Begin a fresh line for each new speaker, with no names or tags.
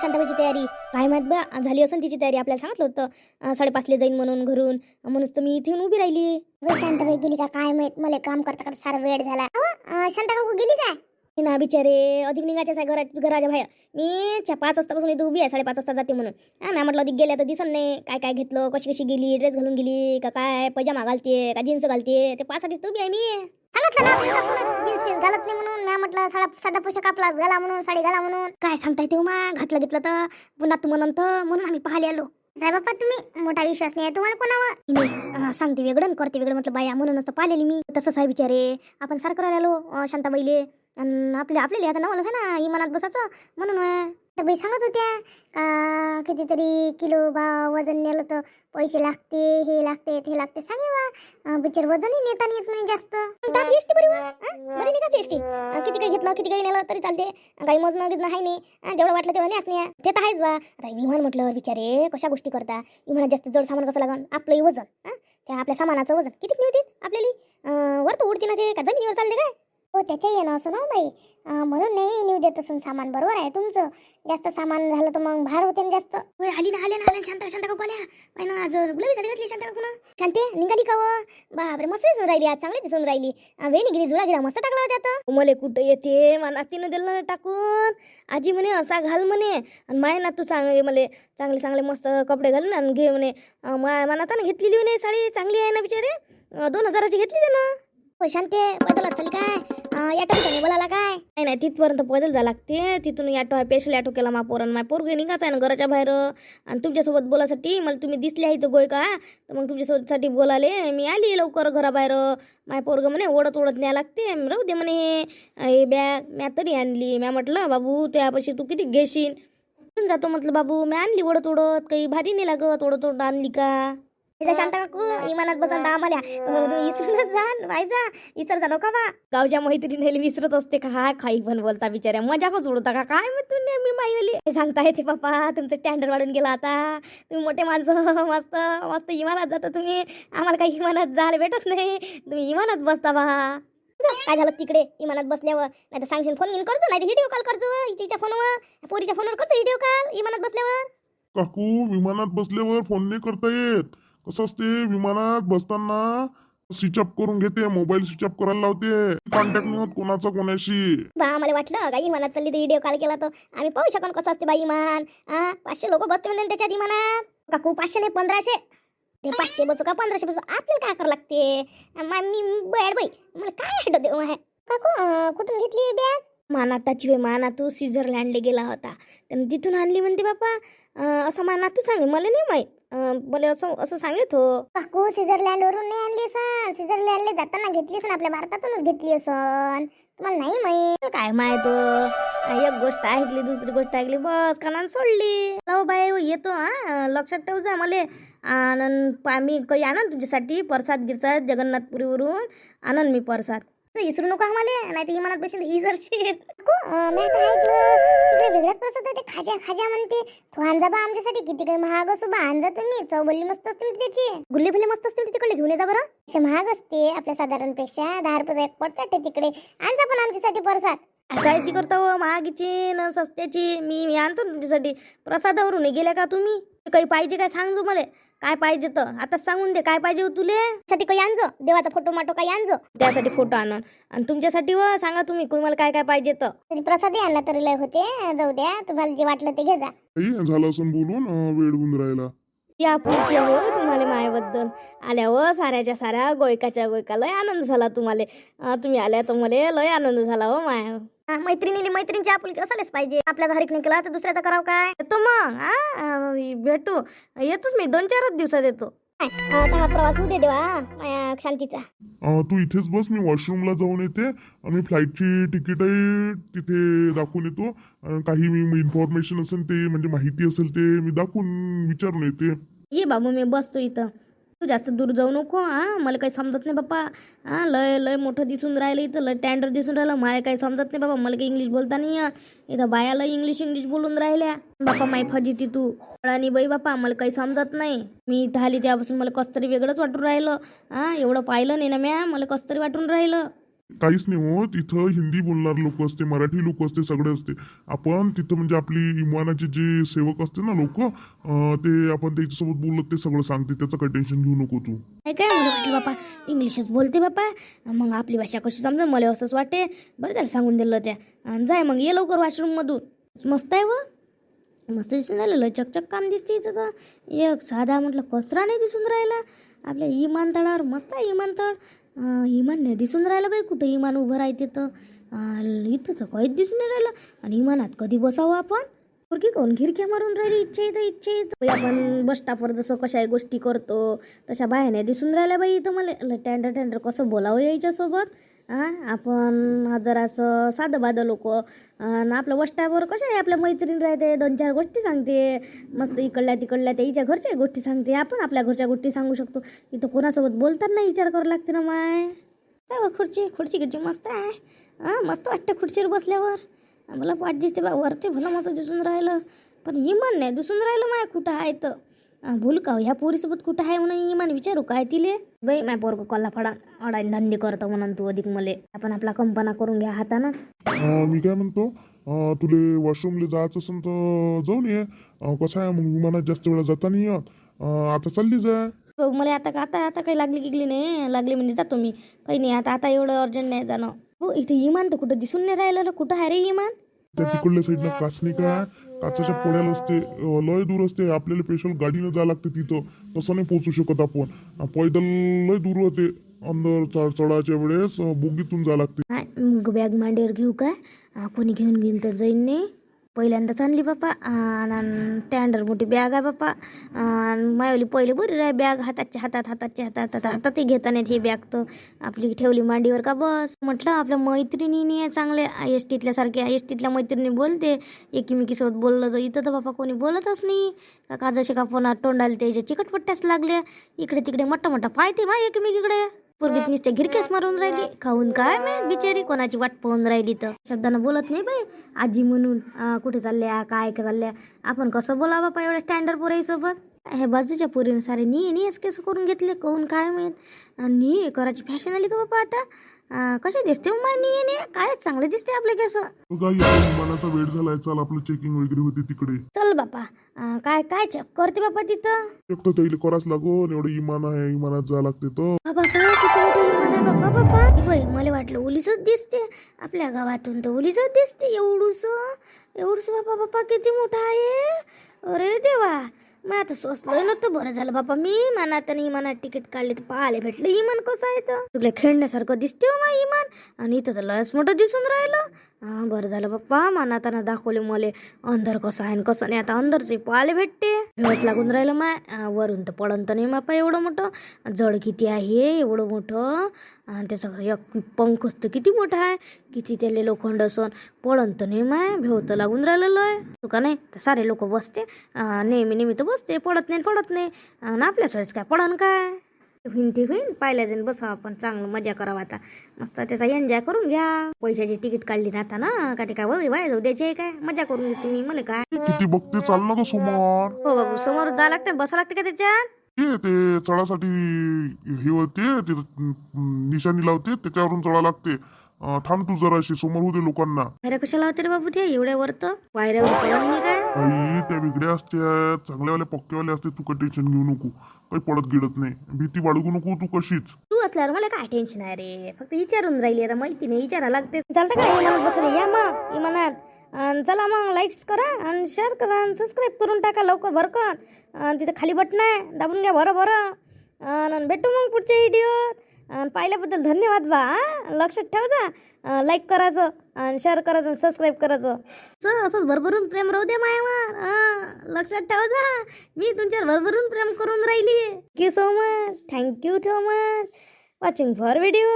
शांताबाईची तयारी. काय माहीत बा झाली असेल तिची तयारी. आपल्याला सांगितलं होतं साडेपाचला जाईन म्हणून घरून. म्हणूनच तर मी इथे येऊन उभी राहिली. शांताबाई गेली का? काय माहीत? मला काम करता करता सारा वेळ झाला. शांता काकू गेली काय ना बिचारे अधिक निघायच्याच आहे घरा घराच्या बाहेर. मी च्या पाच वाजतापासून इथं उभी आहे साडेपाच वाजता जाते म्हणून. हा मॅ म्हटलं अधिक गेल्या तर दिसन नाही. काय काय घेतलं? कशी कशी गेली? ड्रेस घालून गेली? का काय? पजामा घालते का जीन्स घालते ते पाचसाठीच उभी आहे मी. सांगितलं ना आपल्या काकूनं जीन्स पीस घालत नाही म्हणून. मी म्हटलं साडा साधा पोशाख आपला घाला म्हणून साडी घाला म्हणून. काय सांगताय ते मा घातलं घेतलं तर. पुन्हा तू म्हणून तर. म्हणून आम्ही पाहायला आलो. साहेब बाप्पा तुम्ही मोठा विश्वास नाही आहे. तुम्हाला कोणावर? सांगते वेगळं आणि करते वेगळं. म्हटलं बाया म्हणूनच तर पाहिलेली मी. तसंच आहे बिचारे. आपण सारखं राहिलो अं, शांताबाईले. आणि आपल्या आपल्याला आता नवलच आहे ना इमानात बसायचं. म्हणून तर बाई सांगत होत्या का कितीतरी किलो बा वजन नेलं तर पैसे लागते हे लागते ते लागते. सांगे बा बिचार वजनही नेता येत नाही जास्त. टाकली बरी वा बरी नाही का एसटी किती काही घेतलं किती काही नेलं तरी चालते. काही मोजणं गिजणं आहे नाही. जेवढं वाटलं तेवढं नाही. असण्या ते तर आहेच बा. आता विमान म्हटलं बिचारे कशा गोष्टी करता? विमानात जास्त जड सामान कसं लागन? आपलंही वजन त्या आपल्या सामानाचं वजन. किती नाही होते आपल्याला? वर तर उडते ना ते. का जमिनीवर चालते काय? हो त्याच्या येणं असं ना बाई? म्हणून नाही नेऊ देत असं सामान बरोबर आहे तुमचं? जास्त सामान झालं तर मग भार होते ना जास्त. होय आली ना आल्या ना आल्या शांता शांता काकू आल्या. पाय ना आज गुलाबी साडी घातली शांता काकू शांते निघाली का व? बापरे मस्त दिसून राहिली आज चांगली दिसून राहिली. अं, वेणी गिरी जुळा गिरा मस्त टाकला होता आता. मला कुठं येते? मला तिनं दिलं ना टाकून. आजी म्हणे असा घाल म्हणे. आणि माय ना तू चांगले मला चांगले चांगले मस्त कपडे घाल ना आणि घे म्हणे. मनात घेतलेली म्हणे साडी चांगली आहे ना बिचारे? दोन हजाराची घेतली ना शांते पैदल चाल काय? अं, या बोलायला काय? नाही नाही तिथपर्यंत पैदल जा लागते. तिथून ॲटो आहे स्पेशल ॲटो केला मा पोरण माय पोरगे निघायचं आहे ना घराच्या बाहेर. आणि तुमच्यासोबत बोलासाठी मला तुम्ही दिसले आहे इथं गोय का तर मग तुमच्यासोबतसाठी बोलाले मी आली लवकर घराबाहेर. माय पोरग म्हणे ओढत ओढत न्याय लागते. राहू दे म्हणे हे. बॅग म्या तरी आणली. म्या म्हटलं बाबू त्यापाशी तू किती घेशील? जातो म्हटलं बाबू. मी आणली ओढत ओढत. काही भारी नाही लागत. ओढत ओढत आणली का? तिथं शांत काकू इमानात बसन आम्हाला तुम्ही इसरूनच जा व्हायचा इसर जा. नका बा. गावच्या मैत्रिणीला विसरत असते का? हा काही पण बोलता बिचाऱ्या. मजाकच उडवता का? काय मग तुम्ही मी माईवली हे सांगता येते पप्पा तुमचं स्टँडर्ड वाढून गेला आता. तुम्ही मोठे माणसं मस्त मस्त इमानात जाता तुम्ही. आम्हाला काही इमानात जायला भेटत नाही. तुम्ही इमानात बसता बा. काय झालं तिकडे? इमानात बसल्यावर. नाही तर सांगशील फोन घेऊन करतो नाही तर व्हिडिओ कॉल करतो हिच्या फोनवर पोरीच्या फोनवर करतो व्हिडिओ कॉल इमानात बसल्यावर.
काकू विमानात बसल्यावर फोन नाही करता येत. कसं असते? विमानात बसताना स्विच ऑफ करून घेते मोबाईल स्विच ऑफ करायला लावते. कॉन्टॅक्ट नाही होत कोणाचा कोणाशी.
बा आम्हाला वाटलं का इमानात चालली तर व्हिडिओ कॉल केला तर. आम्ही पाहू शकन कसं असते बाई इमान. हा पाचशे लोक बसते म्हणते त्याच्यात इमानात. काकू पाचशे नाही पंधराशे. ते पाचशे बसू का पंधराशे बसू? आपल्याला काय करावं लागते? मा- मी बॅड बाई मला काय हटत देऊ आहे काकू अं, कुठून घेतली बॅग मानाताची वे माना तू स्वित्झर्लंडला गेला होता. त्यानं तिथून आणली म्हणते बापा. अं, असं माना तू सांग मला नाही माहीत. मला असं असं सांगत हो काकू स्वित्झर्लंड वरून नाही आणली असन स्वित्झर्लंडला जाताना घेतली असन आपल्या भारतातूनच घेतली असन तुम्हाला नाही माहीत. काय माहीत? हो? एक गोष्ट ऐकली दुसरी गोष्ट ऐकली. बस कानान सोडली. लाव बाई येतो हा. लक्षात ठेव जा मले. आनंद आम्ही काही आणन तुमच्यासाठी प्रसाद गिरसाद जगन्नाथपुरीवरून आणन मी प्रसाद. तर विसरू नको आम्हाला. नाही तर इमानात बसेल इजरची मी ऐकलं तिकडे वेगळाच प्रसाद आहे. ते खाजा खाजा म्हणते. तो आणजा बा आमच्यासाठी. किती काही महाग असो बा. आणजा तुम्ही. चवबल्ली मस्त असते त्याची. गुल्ली फुले मस्त असते तिकडे. घेऊन ये जा बरं. असे महाग असते आपल्या साधारणपेक्षा. दहा रुपयाचा एक पट चाटे तिकडे. आणजा पण आमच्यासाठी प्रसाद. कायची करता महागीची न सस्त्याची. मी आणतो तुमच्यासाठी. प्रसादावरून गेल्या का तुम्ही? काही पाहिजे काय सांगजो मला काय पाहिजे तर? आता सांगून दे काय पाहिजे हो तुले? साठी काही आणजो देवाचा फोटो माटो काही आणजो. त्यासाठी फोटो आणन. आणि तुमच्यासाठी व सांगा तुम्ही तुम्हाला काय काय पाहिजे तर? प्रसाद आणला तरी लय होते जाऊ द्या तुम्हाला जे वाटलं ते घे जा.
झालं असं बोलून अं, वेळ होऊन राहिला.
या पुरती हो तुम्हाला मायाबद्दल. आल्या हो साऱ्याच्या साऱ्या गोयकाच्या गोयका लय आनंद झाला तुम्हाला. तुम्ही आल्या तर मला लय आनंद झाला हो माया. मैत्रिणीला मैत्रिणीची आपुलकी असायलाच पाहिजे. आपल्याचा हरिक नाही केला तर दुसऱ्याचा करावं काय? येतो मग हा भेटू. येतोच मी दोन चारच दिवसात येतो. चांगला प्रवास होऊ दे देवा माया शांतीचा.
तू इथेच बस मी वॉशरूमला जाऊन येते आणि फ्लाईटची तिकीटही तिथे दाखवून येतो. काही मी इन्फॉर्मेशन असेल ते म्हणजे माहिती असेल ते मी दाखवून विचारून येते.
ये बाबू मी बसतो इथं. तू जास्त दूर जाऊ नको हां. मला काही समजत नाही बाप्पा. हां लय लय मोठं दिसून राहिलं इथं लय टँडर दिसून राहिलं. मला काही समजत नाही बाबा मला काही इंग्लिश बोलता नाही इथं बाया लय इंग्लिश इंग्लिश बोलून राहिल्या. बापा माई फजिती तू आणि बाई बापा मला काही समजत नाही. मी इथं आली त्यापासून मला कसं तरी वेगळंच वाटून राहिलं. हा एवढं पाहिलं नाही ना म्या. मला कसं तरी वाटून राहिलं.
काहीच नाही हो तिथं हिंदी बोलणार लोक असते मराठी लोक असते सगळे असते. आपण तिथं म्हणजे आपली इमानाचे जे सेवक असते ना लोक ते आपण त्याच्यासोबत बोलत ते सगळं सांगते. त्याचं काही टेन्शन घेऊ नको तू.
काय काय मला वाटलं बापा? इंग्लिशच बोलते बापा. मग आपली भाषा कशी समजा मला असंच वाटते. बरं त्याला सांगून दिलं त्या. आणि जाय मग ये लवकर वॉशरूममधून मस्त आहे व. मस्त दिसून राहिलं लय चकचक काम दिसते इथं तर. एक साधा म्हटलं कचरा नाही दिसून राहिला. आपल्या इमानतळावर मस्त आहे इमानतळ. इमान नाही दिसून राहिलं बाई कुठं? विमान उभं राहते तर इथं तर काहीच दिसून नाही राहिलं. आणि विमानात कधी बसावं आपण? पोरगी कोण? खिडक्या मारून राहिली इच्छा येतं इच्छा येतं आपण बस स्टॉपवर जसं कशा गोष्टी करतो तशा बाहेर दिसून राहिल्या बाई इथं मला. टेंडर टेंडर कसं बोलावं यायच्यासोबत हां? आपण जरासं साधं बाधं लोक आणि आपलं वष्टावर कसं कशा आहे आपल्या मैत्रीण राहते दोन चार गोष्टी सांगते मस्त इकडल्या तिकडल्या त्या हिच्या घरच्या गोष्टी सांगते आपण आपल्या घरच्या गोष्टी सांगू शकतो. इथं कोणासोबत बोलताना विचार करावा लागते ना माय. काय बा खुर्ची खुर्ची गिर्ची मस्त आहे. हां मस्त वाटतं खुर्चीवर बसल्यावर. मला वाट दिसते बा वरचे भलं मस्त दिसून राहिलं. पण ही मन नाही दिसून राहिलं माय कुठं आहे तर. अं, भूल का हो, ह्या पोरीसोबत कुठं आहे म्हणून इमान विचारू काय तिले? बाई माय पोरग कल्ला फडा अडाईन धंदे करतो म्हणून तू अधिक मले. आपण आपला कंपना करून घ्या हातानंच
मी काय म्हणतो तुले वॉशरूमला जायचं असेल तर जाऊन ये. कसं आहे मग विमानात जास्त वेळा जाता नाही आता चालली जा
हो मला आता आता आता काही लागली गिगली नाही? लागली म्हणजे जातो मी. काही नाही आता आता एवढं अर्जंट नाही जाणं. हो इथे इमान तर कुठं दिसून नाही राहिलं. कुठं आहे रे इमान?
त्या तिकडल्या साईडनं काच नाही काय काचाच्या पोळ्याला असते लय दूर असते. आपल्याला स्पेशल गाडीनं जावं लागते तिथं. तसं नाही पोहोचू शकत आपण. पैदल लय दूर होते. अंदर चढ चढायच्या वेळेस बोगीतून जावं लागते.
बॅग मांडीवर घेऊ काय कोणी घेऊन घेऊन तर जाईन नाही. पहिल्यांदाच आणली बाप्पा आणि टँडर मोठी बॅग आहे बाप्पा. आणि मायवली पहिले बरी राय बॅग हाताच्या हातात हाताच्या हातात हातात हातातही घेता नाहीत ही बॅग तर. आपली ठेवली मांडीवर का बस? म्हटलं आपल्या मैत्रिणीने चांगले चांगल्या एस टीतल्या सारख्या एस टीतल्या मैत्रिणी बोलते. एकमेकीसोबत बोललं तर इथं तर बापा कोणी बोलतच नाही. का का जसे का फोनात तोंडाला त्याच्या चिकटपट्ट्याच लागल्या. इकडे तिकडे मोठा मोठा पाहते बा एकमेकीकडे. पोरगीत नुसते घिरकेच मारून राहिली. खाऊन काय माहीत बिचारी कोणाची वाट पाहून राहिली तर. शब्दानं बोलत नाही बाई. आजी म्हणून कुठे चालल्या? काय चालल्या? आपण कसं बोला बापा एवढ्या स्टँडर्ड पोराईसोबत? हे बाजूच्या पोरीनं सारे निये नियेच केस करून घेतले कहून काय माहीत? आणि निये करायची फॅशन आली का बापा आता? कसे दिसते माय निये निये? काय चांगले दिसते आपले केस.
विमानाचा वेळ झालाय चाल आपलं चेकिंग वगैरे होते तिकडे.
चल बापा. काय काय चेक करते बापा तिथं?
एक तर त्याला कराच लागून एवढं इमान आहे इमानात जावं लागते तर
बाबा काय आहे बाप्पा बाप्पा बाई मला वाटलं ओलीसच दिसते. आपल्या गावातून तर ओलीसच दिसते एवढूस. एवढूस बापा बाप्पा किती मोठं आहे? अरे देवा. मग आता सोचलोय नव्हतं बरं झालं. बापा मी मनात आणि इमानात तिकीट काढले तर पाहायला भेटलं. इमान कसं आहे तर? तुला खेळण्यासारखं दिसते हो मा इमान. आणि इथं तर लयच मोठं दिसून राहिलं. हां बरं झालं बाप्पा त्यांना दाखवले मले. अंदर कसं आहे कसं नाही. आता अंदरचे पाहायला भेटते. वेळच लागून राहिलं माय. वरून तर पडन तर नाही मापा एवढं मोठं. जड किती आहे एवढं मोठं. आणि त्याचं एक पंखच तर किती मोठा आहे. किती त्याले लोखंड असून. पडन तर नाही माय. भेव तर लागून राहिलेलं आहे तुका नाही? तर सारे लोक बसते. नेहमी नेहमी तर बसते. पडत नाही पडत नाही. आणि आपल्याच वेळेस काय? पडन काय? होईन ते होईन पाहिल्या जाईन बसा आपण चांगलं मजा करावं आता. मस्त त्याचा एन्जॉय करून घ्या. पैशाची तिकीट काढली ना आता ना का ते काय वय वाया जाऊ द्यायचे काय? मजा करून घेते तुम्ही मला काय?
किती बघते चाल ना ग समोर
हो बाबू समोर जा लागते बसा लागते का त्याच्यात?
ते ते चढासाठी हे होते ते निशाणी लावते त्याच्यावरून चढा लागते. अं, थांब तू जराशी समोर होते लोकांना.
अरे कशाला होते रे बाबू ते एवढ्या वर तर? पायऱ्यावर पडन नाही काय
काही त्या वेगळ्या पक्केवाले असते तू काही टेन्शन घेऊ नको. काही पडत गिडत नाही. भीती बाळगू नको तू कशीच.
तू असल्यावर मला काय टेन्शन आहे रे? फक्त विचारून राहिली आता. माहिती नाही विचारा लागते. चालतं का? इमानात बसले या मग. इमानात. अन् चला मग लाईक्स करा आणि शेअर करा आणि सबस्क्राईब करून टाका लवकर भरकन. आणि तिथे खाली बटन आहे. दाबून घ्या बरं बरं भेटू मग पुढच्या व्हिडिओत पाहिल्याबद्दल धन्यवाद बा? लक्षात ठेव जा लाईक करायचं आणि शेअर करायचं आणि सबस्क्राईब करायचं. चल असंच भरभरून प्रेम राहू द्या मायावर हा, लक्षात ठेव जा मी तुमच्यावर भरभरून प्रेम करून राहिली thank you so much thank you so much watching for video